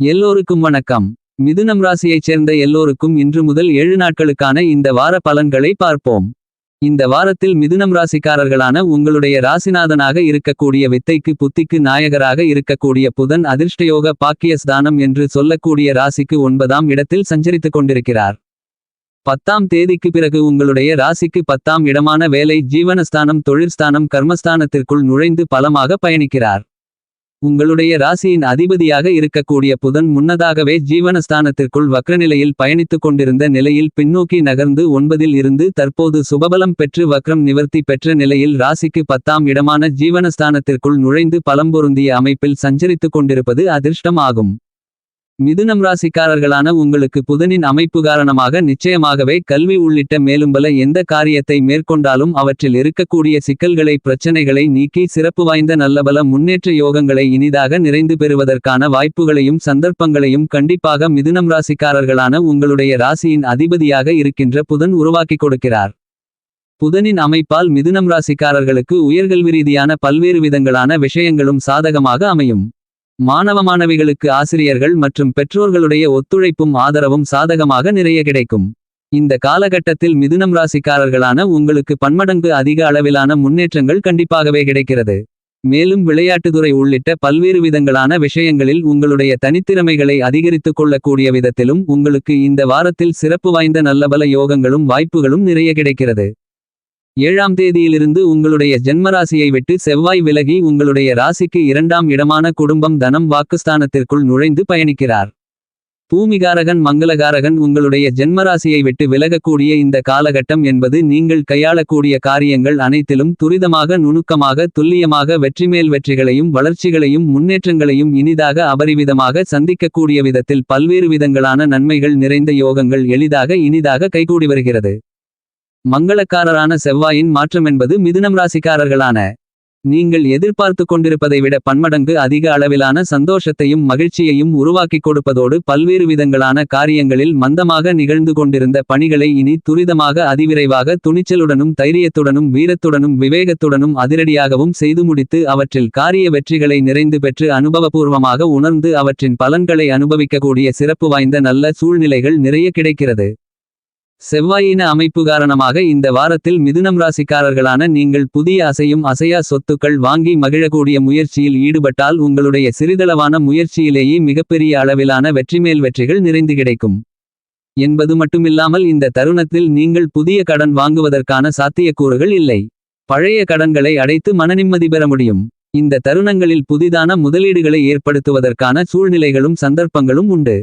எல்லோருக்கும் வணக்கம். மிதுனம் ராசியைச் சேர்ந்த எல்லோருக்கும் இன்று முதல் ஏழு நாட்களுக்கான இந்த வார பலன்களை பார்ப்போம். இந்த வாரத்தில் மிதுனம் ராசிக்காரர்களான உங்களுடைய ராசிநாதனாக இருக்கக்கூடிய வித்தைக்கு புத்திக்கு நாயகராக இருக்கக்கூடிய புதன் அதிர்ஷ்டயோக பாக்கியஸ்தானம் என்று சொல்லக்கூடிய ராசிக்கு ஒன்பதாம் இடத்தில் சஞ்சரித்துக் கொண்டிருக்கிறார். பத்தாம் தேதிக்கு பிறகு உங்களுடைய ராசிக்கு பத்தாம் இடமான வேலை ஜீவனஸ்தானம் தொழிற்ஸ்தானம் கர்மஸ்தானத்திற்குள் நுழைந்து பலமாக பயணிக்கிறார். உங்களுடைய ராசியின் அதிபதியாக இருக்கக்கூடிய புதன் முன்னதாகவே ஜீவனஸ்தானத்திற்குள் வக்ரநிலையில் பயணித்துக் கொண்டிருந்த நிலையில் பின்னோக்கி நகர்ந்து ஒன்பதில் இருந்து தற்போது சுபபலம் பெற்று வக்ரம் நிவர்த்தி பெற்ற நிலையில் ராசிக்கு பத்தாம் இடமான ஜீவனஸ்தானத்திற்குள் நுழைந்து பலம் பொருந்திய அமைப்பில் சஞ்சரித்துக் கொண்டிருப்பது அதிர்ஷ்டம் ஆகும் மிதுனம் ராசிக்காரர்களான உங்களுக்கு புதனின் அமைப்பு காரணமாக நிச்சயமாகவே கல்வி உள்ளிட்ட மேலும்பல எந்த காரியத்தை மேற்கொண்டாலும் அவற்றில் இருக்கக்கூடிய சிக்கல்களை பிரச்சனைகளை நீக்கி சிறப்பு வாய்ந்த நல்லபல முன்னேற்ற யோகங்களை இனிதாக நிறைந்து பெறுவதற்கான வாய்ப்புகளையும் சந்தர்ப்பங்களையும் கண்டிப்பாக மிதுனம் ராசிக்காரர்களான உங்களுடைய ராசியின் அதிபதியாக இருக்கின்ற புதன் உருவாக்கிக் கொடுக்கிறார். புதனின் அமைப்பால் மிதுனம் ராசிக்காரர்களுக்கு உயர்கல்வி ரீதியான பல்வேறு விதங்களான விஷயங்களும் சாதகமாக அமையும். மாணவ மாணவிகளுக்கு ஆசிரியர்கள் மற்றும் பெற்றோர்களுடைய ஒத்துழைப்பும் ஆதரவும் சாதகமாக நிறைய கிடைக்கும். இந்த காலகட்டத்தில் மிதுனம் ராசிக்காரர்களான உங்களுக்கு பன்மடங்கு அதிக அளவிலான முன்னேற்றங்கள் கண்டிப்பாகவே கிடைக்கிறது. மேலும் விளையாட்டுத்துறை உள்ளிட்ட பல்வேறு விதங்களான விஷயங்களில் உங்களுடைய தனித்திறமைகளை அதிகரித்துக் கொள்ளக்கூடிய விதத்திலும் உங்களுக்கு இந்த வாரத்தில் சிறப்பு வாய்ந்த நல்லபல யோகங்களும் வாய்ப்புகளும் நிறைய கிடைக்கிறது. ஏழாம் தேதியிலிருந்து உங்களுடைய ஜென்மராசியை விட்டு செவ்வாய் விலகி உங்களுடைய ராசிக்கு இரண்டாம் இடமான குடும்பம் தனம் வாக்குஸ்தானத்திற்குள் நுழைந்து பயணிக்கிறார். பூமிகாரகன் மங்களகாரகன் உங்களுடைய ஜென்மராசியை விட்டு விலகக்கூடிய இந்த காலகட்டம் என்பது நீங்கள் கையாளக்கூடிய காரியங்கள் அனைத்திலும் துரிதமாக நுணுக்கமாக துல்லியமாக வெற்றிமேல் வெற்றிகளையும் வளர்ச்சிகளையும் முன்னேற்றங்களையும் இனிதாக அபரிவிதமாக சந்திக்கக்கூடிய விதத்தில் பல்வேறு விதங்களான நன்மைகள் நிறைந்த யோகங்கள் எளிதாக இனிதாக கைகூடி வருகிறது. மங்களக்காரரான செவ்வாயின் மாற்றமென்பது மிதுனம் ராசிக்காரர்களான நீங்கள் எதிர்பார்த்து கொண்டிருப்பதை விட பன்மடங்கு அதிக அளவிலான சந்தோஷத்தையும் மகிழ்ச்சியையும் உருவாக்கிக் கொடுப்பதோடு பல்வேறு விதங்களான காரியங்களில் மந்தமாக நிகழ்ந்து கொண்டிருந்த பணிகளை இனி துரிதமாக அதிவிரைவாக துணிச்சலுடனும் தைரியத்துடனும் வீரத்துடனும் விவேகத்துடனும் அதிரடியாகவும் செய்து முடித்து அவற்றில் காரிய வெற்றிகளை நிறைந்து பெற்று அனுபவபூர்வமாக உணர்ந்து அவற்றின் பலன்களை அனுபவிக்கக்கூடிய சிறப்பு வாய்ந்த நல்ல சூழ்நிலைகள் நிறைய கிடைக்கிறது. செவ்வாயின அமைப்பு காரணமாக இந்த வாரத்தில் மிதுனம் ராசிக்காரர்களான நீங்கள் புதிய அசையும் அசையா சொத்துக்கள் வாங்கி மகிழக்கூடிய முயற்சியில் ஈடுபட்டால் உங்களுடைய சிறிதளவான முயற்சியிலேயே மிகப்பெரிய அளவிலான வெற்றிமேல் வெற்றிகள் நிறைந்து கிடைக்கும். என்பது மட்டுமில்லாமல் இந்த தருணத்தில் நீங்கள் புதிய கடன் வாங்குவதற்கான சாத்தியக்கூறுகள் இல்லை. பழைய கடன்களை அடைத்து மனநிம்மதி பெற முடியும். இந்த தருணங்களில் புதிதான முதலீடுகளை ஏற்படுத்துவதற்கான சூழ்நிலைகளும் சந்தர்ப்பங்களும் உண்டு.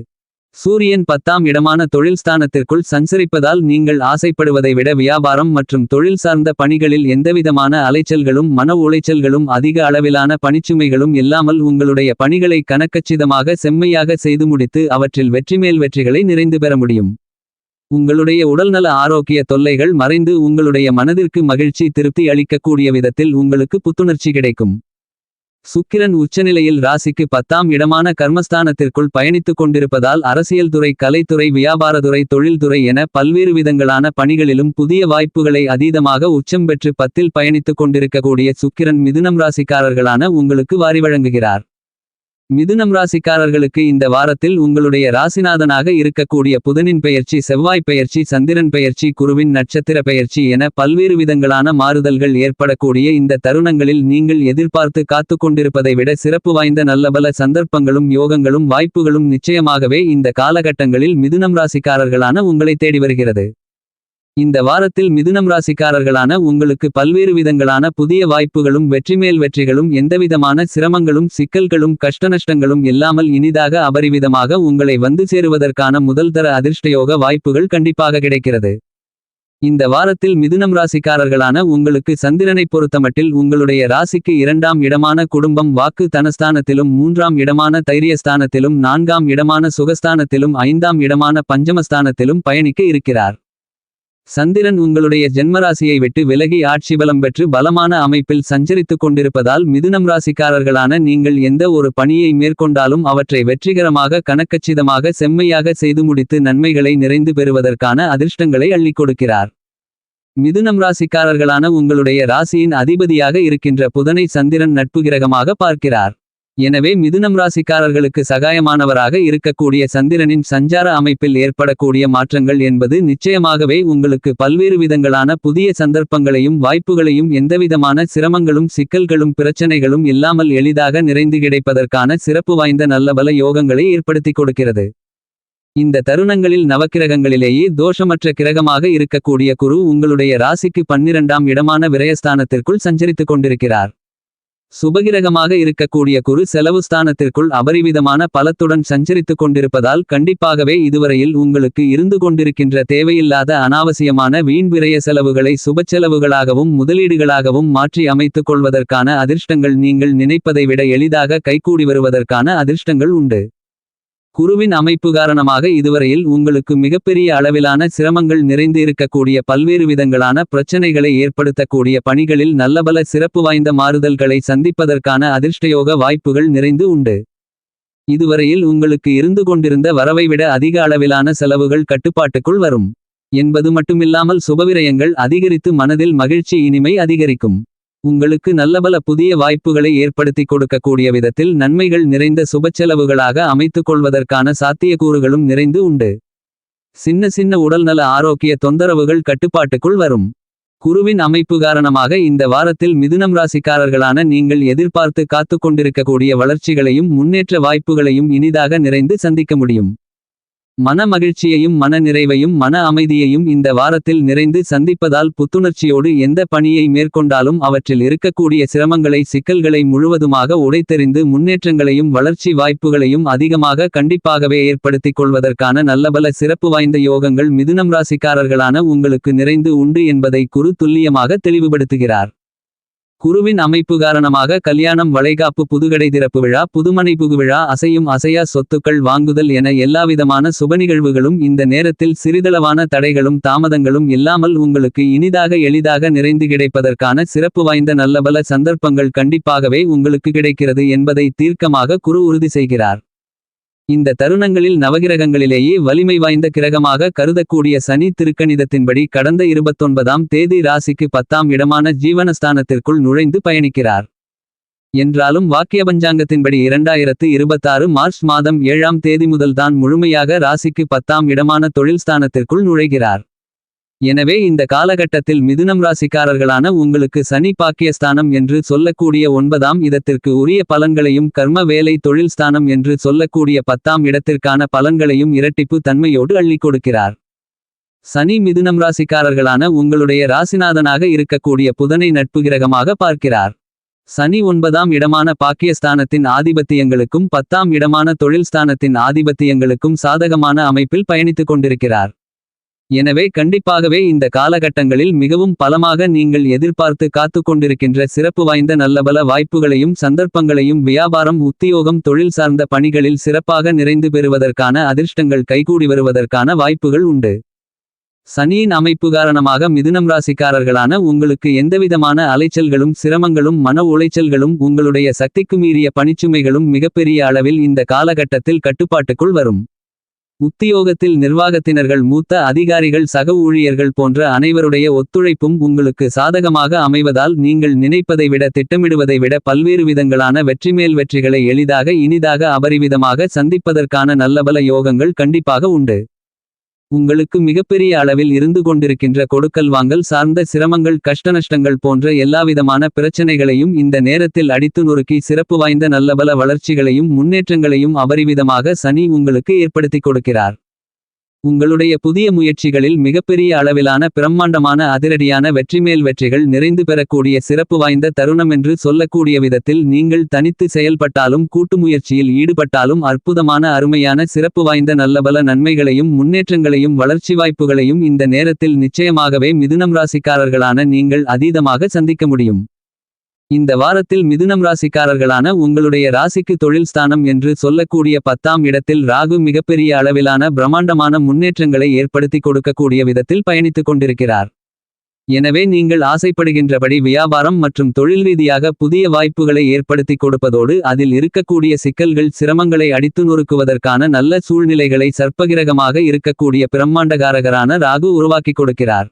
சூரியன் பத்தாம் இடமான தொழில் ஸ்தானத்திற்குள் சஞ்சரிப்பதால் நீங்கள் ஆசைப்படுவதை விட வியாபாரம் மற்றும் தொழில் சார்ந்த பணிகளில் எந்தவிதமான அலைச்சல்களும் மன உளைச்சல்களும் அதிக அளவிலான பணிச்சுமைகளும் இல்லாமல் உங்களுடைய பணிகளை கணக்கச்சிதமாக செம்மையாக செய்து முடித்து அவற்றில் வெற்றிமேல் வெற்றிகளை நிறைந்து பெற முடியும். உங்களுடைய உடல்நல ஆரோக்கிய தொல்லைகள் மறைந்து உங்களுடைய மனதிற்கு மகிழ்ச்சி திருப்தி அளிக்கக்கூடிய விதத்தில் உங்களுக்கு புத்துணர்ச்சி கிடைக்கும். சுக்கிரன் உச்சநிலையில் ராசிக்கு பத்தாம் இடமான கர்மஸ்தானத்திற்குள் பயணித்துக் கொண்டிருப்பதால் அரசியல் துறை கலைத்துறை வியாபாரத்துறை தொழில்துறை என பல்வேறு விதங்களான பணிகளிலும் புதிய வாய்ப்புகளை அதீதமாக உச்சம் பெற்று பத்தில் பயணித்துக் கொண்டிருக்கக்கூடிய சுக்கிரன் மிதுனம் ராசிக்காரர்களான உங்களுக்கு வாரி வழங்குகிறார். மிதுனம் ராசிக்காரர்களுக்கு இந்த வாரத்தில் உங்களுடைய ராசிநாதனாக இருக்கக்கூடிய புதனின் பெயர்ச்சி செவ்வாய் பெயர்ச்சி சந்திரன் பெயர்ச்சி குருவின் நட்சத்திர பெயர்ச்சி என பல்வேறு விதங்களான மாறுதல்கள் ஏற்படக்கூடிய இந்த தருணங்களில் நீங்கள் எதிர்பார்த்து காத்து கொண்டிருப்பதை விட சிறப்பு வாய்ந்த நல்லபல சந்தர்ப்பங்களும் யோகங்களும் வாய்ப்புகளும் நிச்சயமாகவே இந்த காலகட்டங்களில் மிதுனம் ராசிக்காரர்களான உங்களை தேடி வருகிறது. இந்த வாரத்தில் மிதுனம் ராசிக்காரர்களான உங்களுக்கு பல்வேறு விதங்களான புதிய வாய்ப்புகளும் வெற்றிமேல் வெற்றிகளும் எந்தவிதமான சிரமங்களும் சிக்கல்களும் கஷ்டநஷ்டங்களும் இல்லாமல் இனிதாக அபரிவிதமாக உங்களை வந்து சேருவதற்கான முதல்தர அதிர்ஷ்டயோக வாய்ப்புகள் கண்டிப்பாக கிடைக்கிறது. இந்த வாரத்தில் மிதுனம் ராசிக்காரர்களான உங்களுக்கு சந்திரனை பொறுத்தமட்டில் உங்களுடைய ராசிக்கு இரண்டாம் இடமான குடும்பம் வாக்கு தனஸ்தானத்திலும் மூன்றாம் இடமான தைரியஸ்தானத்திலும் நான்காம் இடமான சுகஸ்தானத்திலும் ஐந்தாம் இடமான பஞ்சமஸ்தானத்திலும் பயணிக்க இருக்கிறார். சந்திரன் உங்களுடைய ஜென்மராசியை விட்டு விலகி ஆட்சி பலம் பெற்று பலமான அமைப்பில் சஞ்சரித்துக் கொண்டிருப்பதால் மிதுனம் ராசிக்காரர்களான நீங்கள் எந்த ஒரு பணியை மேற்கொண்டாலும் அவற்றை வெற்றிகரமாக கணக்கச்சிதமாக செம்மையாக செய்து முடித்து நன்மைகளை நிறைந்து பெறுவதற்கான அதிர்ஷ்டங்களை அள்ளிக் கொடுக்கிறார். மிதுனம் ராசிக்காரர்களான உங்களுடைய ராசியின் அதிபதியாக இருக்கின்ற புதனை சந்திரன் நட்பு கிரகமாக பார்க்கிறார். எனவே மிதுனம் ராசிக்காரர்களுக்கு சகாயமானவராக இருக்கக்கூடிய சந்திரனின் சஞ்சார அமைப்பில் ஏற்படக்கூடிய மாற்றங்கள் என்பது நிச்சயமாகவே உங்களுக்கு பல்வேறு விதங்களான புதிய சந்தர்ப்பங்களையும் வாய்ப்புகளையும் எந்தவிதமான சிரமங்களும் சிக்கல்களும் பிரச்சனைகளும் இல்லாமல் எளிதாக நிறைந்து கிடைப்பதற்கான சிறப்பு வாய்ந்த நல்லபல யோகங்களை ஏற்படுத்திக் கொடுக்கிறது. இந்த தருணங்களில் நவக்கிரகங்களிலேயே தோஷமற்ற கிரகமாக இருக்கக்கூடிய குரு உங்களுடைய ராசிக்கு பன்னிரண்டாம் இடமான விரயஸ்தானத்திற்குள் சஞ்சரித்துக் கொண்டிருக்கிறார். சுபகிரகமாக இருக்கக்கூடிய குரு செலவு ஸ்தானத்திற்குள் அபரிவிதமான பலத்துடன் சஞ்சரித்துக் கொண்டிருப்பதால் கண்டிப்பாகவே இதுவரையில் உங்களுக்கு இருந்து கொண்டிருக்கின்ற தேவையில்லாத அனாவசியமான வீண் விரய செலவுகளை சுபச்செலவுகளாகவும் முதலீடுகளாகவும் மாற்றி அமைத்துக் கொள்வதற்கான அதிர்ஷ்டங்கள் நீங்கள் நினைப்பதை விட எளிதாக கைகூடி வருவதற்கான அதிர்ஷ்டங்கள் உண்டு. குருவின் அமைப்பு காரணமாக இதுவரையில் உங்களுக்கு மிகப்பெரிய அளவிலான சிரமங்கள் நிறைந்து இருக்கக்கூடிய பல்வேறு விதங்களான பிரச்சனைகளை ஏற்படுத்தக்கூடிய பணிகளில் நல்லபல சிறப்பு வாய்ந்த மாறுதல்களை சந்திப்பதற்கான அதிர்ஷ்டயோக வாய்ப்புகள் நிறைந்து உண்டு. இதுவரையில் உங்களுக்கு இருந்து கொண்டிருந்த வரவை விட அதிக அளவிலான செலவுகள் கட்டுப்பாட்டுக்குள் வரும். என்பது மட்டுமில்லாமல் சுபவிரயங்கள் அதிகரித்து மனதில் மகிழ்ச்சி இனிமை அதிகரிக்கும். உங்களுக்கு நல்லபல புதிய வாய்ப்புகளை ஏற்படுத்தி கொடுக்கக்கூடிய விதத்தில் நன்மைகள் நிறைந்த சுபச்செலவுகளாக அமைத்துக் கொள்வதற்கான சாத்தியக்கூறுகளும் நிறைந்து உண்டு. சின்ன சின்ன உடல்நல ஆரோக்கிய தொந்தரவுகள் கட்டுப்பாட்டுக்குள் வரும். குருவின் அமைப்பு காரணமாக இந்த வாரத்தில் மிதுனம் ராசிக்காரர்களான நீங்கள் எதிர்பார்த்து காத்துக் கொண்டிருக்கக்கூடிய வளர்ச்சிகளையும் முன்னேற்ற வாய்ப்புகளையும் இனிதாக நிறைந்து சந்திக்க முடியும். மன மகிழ்ச்சியையும் மன நிறைவையும் மன அமைதியையும் இந்த வாரத்தில் நிறைந்து சந்திப்பதால் புத்துணர்ச்சியோடு எந்த பணியை மேற்கொண்டாலும் அவற்றில் இருக்கக்கூடிய சிரமங்களை சிக்கல்களை முழுவதுமாக உடைத்தெறிந்து முன்னேற்றங்களையும் வளர்ச்சி வாய்ப்புகளையும் அதிகமாக கண்டிப்பாகவே ஏற்படுத்திக் கொள்வதற்கான நல்லபல சிறப்பு வாய்ந்த யோகங்கள் மிதுனம் ராசிக்காரர்களான உங்களுக்கு நிறைந்து உண்டு என்பதை குரு துல்லியமாக தெளிவுபடுத்துகிறார். குருவின் அமைப்பு காரணமாக கல்யாணம் வளைகாப்பு புதுகடை திறப்பு விழா புதுமனை புகுவிழா அசையும் அசையா சொத்துக்கள் வாங்குதல் என எல்லாவிதமான சுபநிகழ்வுகளும் இந்த நேரத்தில் சிறிதளவான தடைகளும் தாமதங்களும் இல்லாமல் உங்களுக்கு இனிதாக எளிதாக நிறைந்து கிடைப்பதற்கான சிறப்பு வாய்ந்த நல்லபல சந்தர்ப்பங்கள் கண்டிப்பாகவே உங்களுக்கு கிடைக்கிறது என்பதை தீர்க்கமாக குரு உறுதி செய்கிறார். இந்த தருணங்களில் நவகிரகங்களிலேயே வலிமை வாய்ந்த கிரகமாக கருதக்கூடிய சனி திருக்கணிதத்தின்படி கடந்த இருபத்தொன்பதாம் தேதி ராசிக்கு பத்தாம் இடமான ஜீவனஸ்தானத்திற்குள் நுழைந்து பயணிக்கிறார். என்றாலும் வாக்கிய பஞ்சாங்கத்தின்படி இரண்டாயிரத்து இருபத்தாறு மார்ச் மாதம் ஏழாம் தேதி முதல்தான் முழுமையாக ராசிக்கு பத்தாம் இடமான தொழில் ஸ்தானத்திற்குள் நுழைகிறார். எனவே இந்த காலகட்டத்தில் மிதுனம் ராசிக்காரர்களான உங்களுக்கு சனி பாக்கியஸ்தானம் என்று சொல்லக்கூடிய ஒன்பதாம் இடத்திற்கு உரிய பலன்களையும் கர்ம வேலை தொழில் ஸ்தானம் என்று சொல்லக்கூடிய பத்தாம் இடத்திற்கான பலன்களையும் இரட்டிப்பு தன்மையோடு அள்ளிக் கொடுக்கிறார். சனி மிதுனம் ராசிக்காரர்களான உங்களுடைய ராசிநாதனாக இருக்கக்கூடிய புதனை நட்பு கிரகமாக பார்க்கிறார். சனி ஒன்பதாம் இடமான பாக்கியஸ்தானத்தின் ஆதிபத்தியங்களுக்கும் பத்தாம் இடமான தொழில் ஸ்தானத்தின் ஆதிபத்தியங்களுக்கும் சாதகமான அமைப்பில் பயணித்துக் கொண்டிருக்கிறார். எனவே கண்டிப்பாகவே இந்த காலகட்டங்களில் மிகவும் பலமாக நீங்கள் எதிர்பார்த்து காத்துக் கொண்டிருக்கின்ற சிறப்பு வாய்ந்த நல்லபல வாய்ப்புகளையும் சந்தர்ப்பங்களையும் வியாபாரம் உத்தியோகம் தொழில் சார்ந்த பணிகளில் சிறப்பாக நிறைந்து பெறுவதற்கான அதிர்ஷ்டங்கள் கைகூடி வருவதற்கான வாய்ப்புகள் உண்டு. சனியின் அமைப்பு காரணமாக மிதுனம் ராசிக்காரர்களான உங்களுக்கு எந்தவிதமான அலைச்சல்களும் சிரமங்களும் மன உளைச்சல்களும் உங்களுடைய சக்திக்கு மீறிய பணிச்சுமைகளும் மிகப்பெரிய அளவில் இந்த காலகட்டத்தில் கட்டுப்பாட்டுக்குள் வரும். உத்தியோகத்தில் நிர்வாகத்தினர்கள் மூத்த அதிகாரிகள் சக ஊழியர்கள் போன்ற அனைவருடைய ஒத்துழைப்பும் உங்களுக்கு சாதகமாக அமைவதால் நீங்கள் நினைப்பதை விட திட்டமிடுவதை விட பல்வேறு விதங்களான வெற்றிமேல் வெற்றிகளை எளிதாக இனிதாக அபரிவிதமாக சந்திப்பதற்கான நல்லபல யோகங்கள் கண்டிப்பாக உண்டு. உங்களுக்கு மிகப்பெரிய அளவில் இருந்து கொண்டிருக்கின்ற கொடுக்கல் வாங்கல் சார்ந்த சிரமங்கள் கஷ்டநஷ்டங்கள் போன்ற எல்லாவிதமான பிரச்சனைகளையும் இந்த நேரத்தில் அடித்து நொறுக்கி சிறப்பு வாய்ந்த நல்லபல வளர்ச்சிகளையும் முன்னேற்றங்களையும் அபரிவிதமாக சனி உங்களுக்கு ஏற்படுத்திக் கொடுக்கிறார். உங்களுடைய புதிய முயற்சிகளில் மிகப்பெரிய அளவிலான பிரம்மாண்டமான அதிரடியான வெற்றிமேல் வெற்றிகள் நிறைந்து பெறக்கூடிய சிறப்பு வாய்ந்த தருணம் என்று சொல்லக்கூடிய விதத்தில் நீங்கள் தனித்து செயல்பட்டாலும் கூட்டு முயற்சியில் ஈடுபட்டாலும் அற்புதமான அருமையான சிறப்பு வாய்ந்த நல்லபல நன்மைகளையும் முன்னேற்றங்களையும் வளர்ச்சி வாய்ப்புகளையும் இந்த நேரத்தில் நிச்சயமாகவே மிதுனம் ராசிக்காரர்களான நீங்கள் அதீதமாக சந்திக்க முடியும். இந்த வாரத்தில் மிதுனம் ராசிக்காரர்களான உங்களுடைய ராசிக்கு தொழில் ஸ்தானம் என்று சொல்லக்கூடிய பத்தாம் இடத்தில் ராகு மிகப்பெரிய அளவிலான பிரம்மாண்டமான முன்னேற்றங்களை ஏற்படுத்தி கொடுக்கக்கூடிய விதத்தில் பயணித்துக் கொண்டிருக்கிறார். எனவே நீங்கள் ஆசைப்படுகின்றபடி வியாபாரம் மற்றும் தொழில் ரீதியாக புதிய வாய்ப்புகளை ஏற்படுத்தி கொடுப்பதோடு அதில் இருக்கக்கூடிய சிக்கல்கள் சிரமங்களை அடித்து நொறுக்குவதற்கான நல்ல சூழ்நிலைகளை சர்ப்பகிரகமாக இருக்கக்கூடிய பிரம்மாண்டகாரகரான ராகு உருவாக்கிக் கொடுக்கிறார்.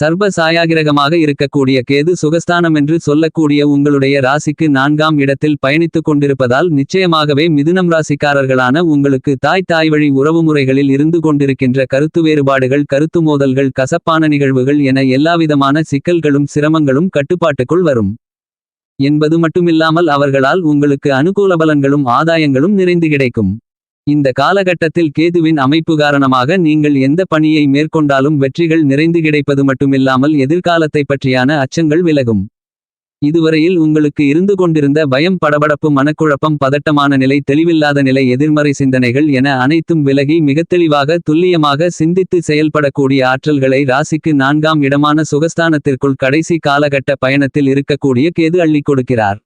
சர்ப சாயாகிரகமாக இருக்கக்கூடிய கேது சுகஸ்தானமென்று சொல்லக்கூடிய உங்களுடைய ராசிக்கு நான்காம் இடத்தில் பயணித்துக் கொண்டிருப்பதால் நிச்சயமாகவே மிதுனம் ராசிக்காரர்களான உங்களுக்கு தாய் தாய் வழி உறவுமுறைகளில் இருந்து கொண்டிருக்கின்ற கருத்து வேறுபாடுகள் கருத்து மோதல்கள் கசப்பான நிகழ்வுகள் என எல்லாவிதமான சிக்கல்களும் சிரமங்களும் கட்டுப்பாட்டுக்குள் வரும். என்பது மட்டுமில்லாமல் அவர்களால் உங்களுக்கு அனுகூல பலன்களும் ஆதாயங்களும் நிறைந்து கிடைக்கும். இந்த காலகட்டத்தில் கேதுவின் அமைப்பு காரணமாக நீங்கள் எந்த பணியை மேற்கொண்டாலும் வெற்றிகள் நிறைந்து கிடைப்பது மட்டுமில்லாமல் எதிர்காலத்தை பற்றியான அச்சங்கள் விலகும். இதுவரையில் உங்களுக்கு இருந்து கொண்டிருந்த பயம் படபடப்பு மனக்குழப்பம் பதட்டமான நிலை தெளிவில்லாத நிலை எதிர்மறை சிந்தனைகள் என அனைத்தும் விலகி மிகத் தெளிவாக துல்லியமாக சிந்தித்து செயல்படக்கூடிய ஆற்றல்களை ராசிக்கு நான்காம் இடமான சுகஸ்தானத்திற்குள் கடைசி காலகட்ட பயணத்தில் இருக்கக்கூடிய கேது அள்ளிக் கொடுக்கிறார்.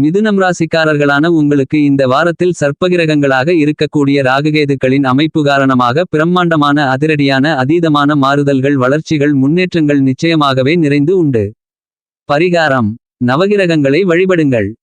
மிதுனம் ராசிக்காரர்களான உங்களுக்கு இந்த வாரத்தில் சர்ப்பகிரகங்களாக இருக்கக்கூடிய ராகுகேதுக்களின் அமைப்பு காரணமாக பிரம்மாண்டமான அதிரடியான அதீதமான மாறுதல்கள் வளர்ச்சிகள் முன்னேற்றங்கள் நிச்சயமாகவே நிறைந்து உண்டு. பரிகாரம். நவகிரகங்களை வழிபடுங்கள்.